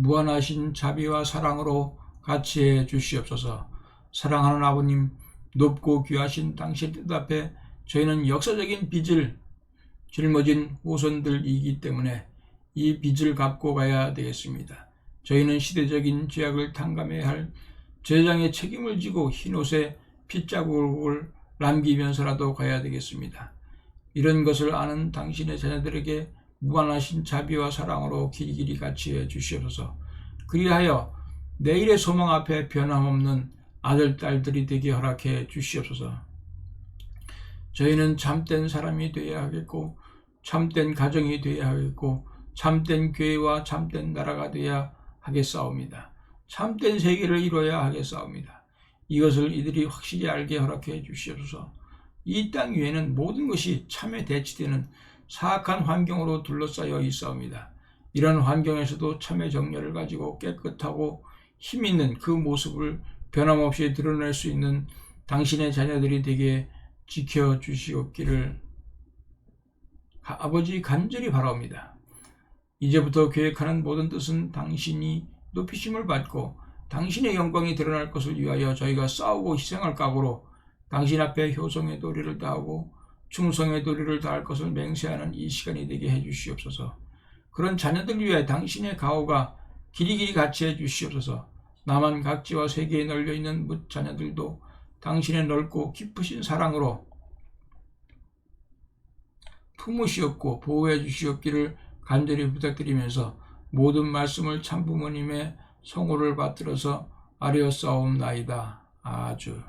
무한하신 자비와 사랑으로 같이 해 주시옵소서. 사랑하는 아버님, 높고 귀하신 당신 뜻 앞에 저희는 역사적인 빚을 짊어진 후손들이기 때문에 이 빚을 갚고 가야 되겠습니다. 저희는 시대적인 죄악을 탕감해야 할 제장의 책임을 지고 흰옷에 핏자국을 남기면서라도 가야 되겠습니다. 이런 것을 아는 당신의 자녀들에게 무한하신 자비와 사랑으로 길이길이 같이 해 주시옵소서. 그리하여 내일의 소망 앞에 변함없는 아들, 딸들이 되게 허락해 주시옵소서. 저희는 참된 사람이 되어야 하겠고, 참된 가정이 되어야 하겠고, 참된 교회와 참된 나라가 되어야 하겠사옵니다. 참된 세계를 이루어야 하겠사옵니다. 이것을 이들이 확실히 알게 허락해 주시옵소서. 이 땅 위에는 모든 것이 참에 대치되는 사악한 환경으로 둘러싸여 있사옵니다. 이런 환경에서도 참의 정렬을 가지고 깨끗하고 힘 있는 그 모습을 변함없이 드러낼 수 있는 당신의 자녀들이 되게 지켜 주시옵기를 아버지 간절히 바라옵니다. 이제부터 계획하는 모든 뜻은 당신이 높이심을 받고 당신의 영광이 드러날 것을 위하여 저희가 싸우고 희생할 각오로 당신 앞에 효성의 도리를 다하고 충성의 도리를 다할 것을 맹세하는 이 시간이 되게 해 주시옵소서. 그런 자녀들 위해 당신의 가호가 길이길이 같이 해 주시옵소서. 남한 각지와 세계에 널려 있는 묻 자녀들도 당신의 넓고 깊으신 사랑으로 품으시옵고 보호해 주시옵기를 간절히 부탁드리면서 모든 말씀을 참 부모님의 성호를 받들어서 아뢰었사옵나이다. 아주